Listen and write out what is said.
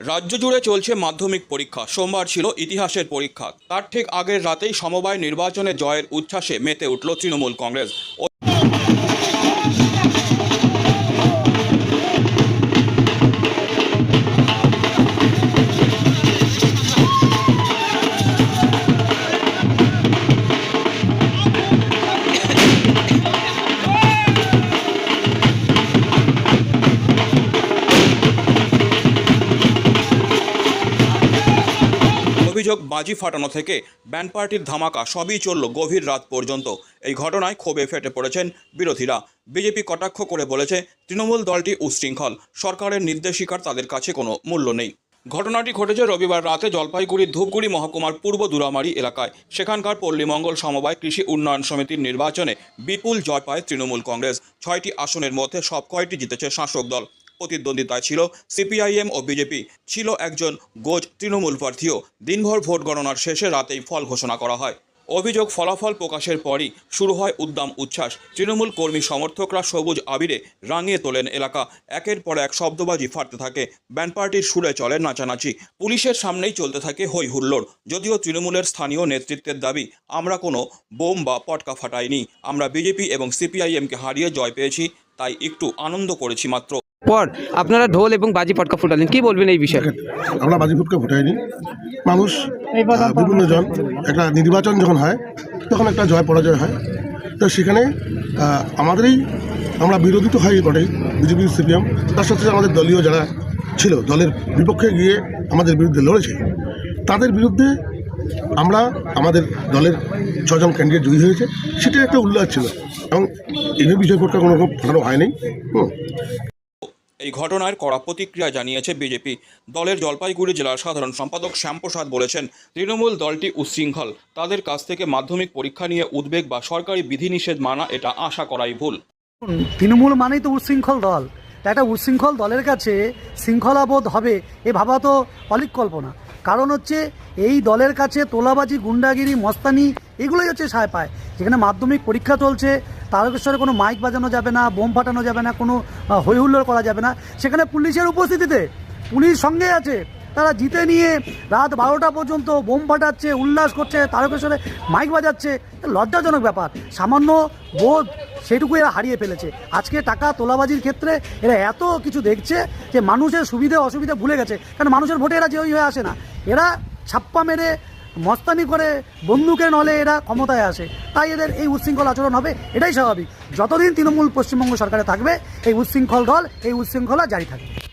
রাজ্য জুড়ে চলছে মাধ্যমিক পরীক্ষা। সোমবার ছিল ইতিহাসের পরীক্ষা। তার ঠিক আগের রাতেই সমবায় নির্বাচনে জয়ের উচ্ছ্বাসে মেতে উঠল তৃণমূল কংগ্রেস। অভিযোগ বাজি ফাটানো থেকে ব্যান্ড পার্টির ধামাকা সবই চলল গভীর রাত পর্যন্ত। এই ঘটনায় ক্ষোভে ফেটে পড়েছেন বিরোধীরা। বিজেপি কটাক্ষ করে বলেছে, তৃণমূল দলটি উচ্ছৃঙ্খল সরকারের নির্দেশিকার তাদের কাছে কোনো মূল্য নেই। ঘটনাটি ঘটেছে রবিবার রাতে জলপাইগুড়ির ধূপগুড়ি মহকুমার পূর্ব দুরামারি এলাকায়। সেখানকার পল্লীমঙ্গল সমবায় কৃষি উন্নয়ন সমিতির নির্বাচনে বিপুল জয় পায় তৃণমূল কংগ্রেস। ছয়টি আসনের মধ্যে সব কয়টি জিতেছে শাসক দল। প্রতিদ্বন্দ্বিতায় ছিল। সিপিআইএম ও বিজেপি ছিল একজন গোজ তৃণমূল প্রার্থীও। দিনভর ভোট গণনার শেষে রাতেই ফল ঘোষণা করা হয়। অভিযোগ ফলাফল প্রকাশের পরই শুরু হয় উদ্দাম উচ্ছ্বাস। তৃণমূল কর্মী সমর্থকরা সবুজ আবিরে রাঙিয়ে তোলেন এলাকা। একের পর এক শব্দবাজি ফাটতে থাকে। ব্যান্ড পার্টির সুরে চলে নাচানাচি। পুলিশের সামনেই চলতে থাকে হই হুল্লোড় যদিও তৃণমূলের স্থানীয় নেতৃত্বের দাবি, আমরা কোনো বোম বা পটকা ফাটাইনি। আমরা বিজেপি এবং সিপিআইএমকে হারিয়ে জয় পেয়েছি, তাই একটু আনন্দ করেছি মাত্র। পর আপনারা ঢোল এবং বাজি পটকা ফুটালেন কি বলবেন এই বিষয়ে? আমরা বাজি ফুটকে ফুটাইনি। মানুষ বিভিন্ন জন একটা নির্বাচন যখন হয় তখন একটা জয় পরাজয় হয়। তো সেখানে আমাদেরই আমরা বিরোধী তো হয় বটেই বিজেপি সিপিএম। তার সাথে সাথে আমাদের দলীয় যারা ছিল দলের বিপক্ষে গিয়ে আমাদের বিরুদ্ধে লড়েছে। তাদের বিরুদ্ধে আমরা আমাদের দলের ছজন ক্যান্ডিডেট জয়ী হয়েছে। সেটা একটা উল্লাস ছিল। এবং এদের বিষয় পটকা কোনো রকম ফাটানো হয়নি। হুম। এই ঘটনার কড়া প্রতিক্রিয়া জানিয়েছে বিজেপি। দলের জলপাইগুড়ি জেলার সাধারণ সম্পাদক শ্যামপ্রসাদ বলেছেন, তৃণমূল দলটি উচ্ছৃঙ্খল তাদের কাছ থেকে মাধ্যমিক পরীক্ষা নিয়ে উদ্বেগ বা সরকারি বিধিনিষেধ মানা, এটা আশা করাই ভুল। তৃণমূল মানেই তো উচ্ছৃঙ্খল দল। একটা উচ্ছৃঙ্খল দলের কাছে শৃঙ্খলাবোধ হবে, এ ভাবা তো অলিক কল্পনা কারণ হচ্ছে, এই দলের কাছে তোলাবাজি, গুন্ডাগিরি, মস্তানি, এগুলোই হচ্ছে সায় পায়। যেখানে মাধ্যমিক পরীক্ষা চলছে তারকেশ্বরে কোনো মাইক বাজানো যাবে না বোম ফাটানো যাবে না কোনো আহ, হৈ করা যাবে না। সেখানে পুলিশের উপস্থিতিতে পুলিশ সঙ্গে আছে। তারা জিতে নিয়ে রাত বারোটা পর্যন্ত বোম ফাটাচ্ছে উল্লাস করছে তারকেশ্বরে মাইক বাজাচ্ছে। লজ্জাজনক ব্যাপার। সামান্য বোধ সেটুকু এরা হারিয়ে ফেলেছে। আজকে টাকা তোলাবাজির ক্ষেত্রে এরা এত কিছু দেখছে যে মানুষের সুবিধে অসুবিধা ভুলে গেছে। কারণ মানুষের ভোটে এরা জয়ী হয়ে আসে না। এরা ছাপ্পা মেরে মস্তানি করে বন্দুকে নলে এরা ক্ষমতায় আসে। তাই এদের এই উচ্ছৃঙ্খল আচরণ হবে, এটাই স্বাভাবিক। যতদিন তৃণমূল পশ্চিমবঙ্গ সরকারে থাকবে, এই উচ্ছৃঙ্খল দল, এই উশৃঙ্খলা জারি থাকবে।